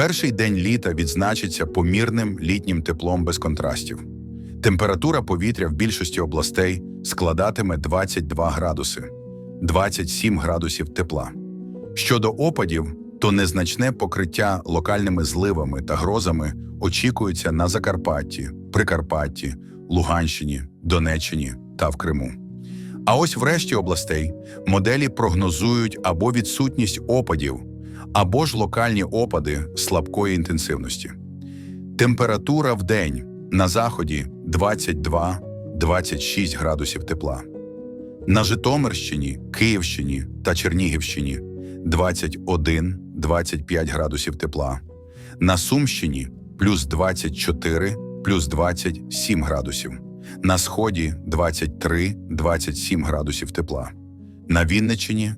Перший день літа відзначиться помірним літнім теплом без контрастів. Температура повітря в більшості областей складатиме 22 градуси, 27 градусів тепла. Щодо опадів, то незначне покриття локальними зливами та грозами очікується на Закарпатті, Прикарпатті, Луганщині, Донеччині та в Криму. А ось в решті областей моделі прогнозують або відсутність опадів, або ж локальні опади слабкої інтенсивності. Температура в день на заході 22-26 градусів тепла. На Житомирщині, Київщині та Чернігівщині 21-25 градусів тепла. На Сумщині плюс 24, плюс 27 градусів. На сході 23-27 градусів тепла. На Вінниччині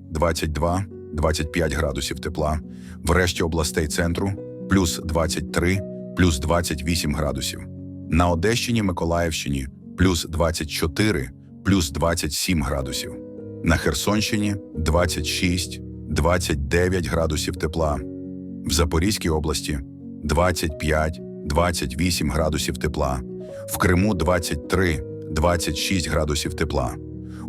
22-25 градусів тепла. В решті областей центру плюс 23, плюс 28 градусів. На Одещині, Миколаївщині плюс 24, плюс 27 градусів. На Херсонщині 26, 29 градусів тепла. В Запорізькій області 25, 28 градусів тепла. В Криму 23, 26 градусів тепла.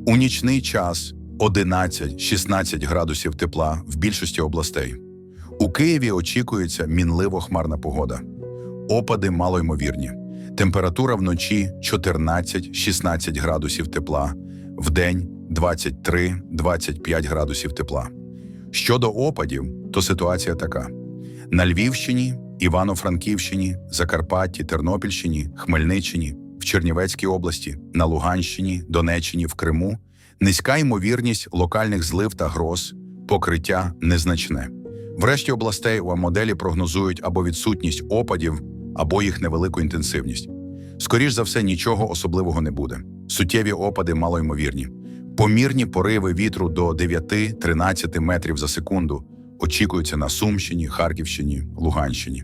У нічний час 11-16 градусів тепла в більшості областей. У Києві очікується мінливо хмарна погода. Опади малоймовірні. Температура вночі 14-16 градусів тепла, вдень 23-25 градусів тепла. Щодо опадів, то ситуація така: на Львівщині, Івано-Франківщині, Закарпатті, Тернопільщині, Хмельниччині, в Чернівецькій області, на Луганщині, Донеччині, в Криму низька ймовірність локальних злив та гроз, покриття незначне. В решті областей у моделі прогнозують або відсутність опадів, або їх невелику інтенсивність. Скоріш за все, нічого особливого не буде. Суттєві опади малоймовірні. Помірні пориви вітру до 9-13 метрів за секунду очікуються на Сумщині, Харківщині, Луганщині.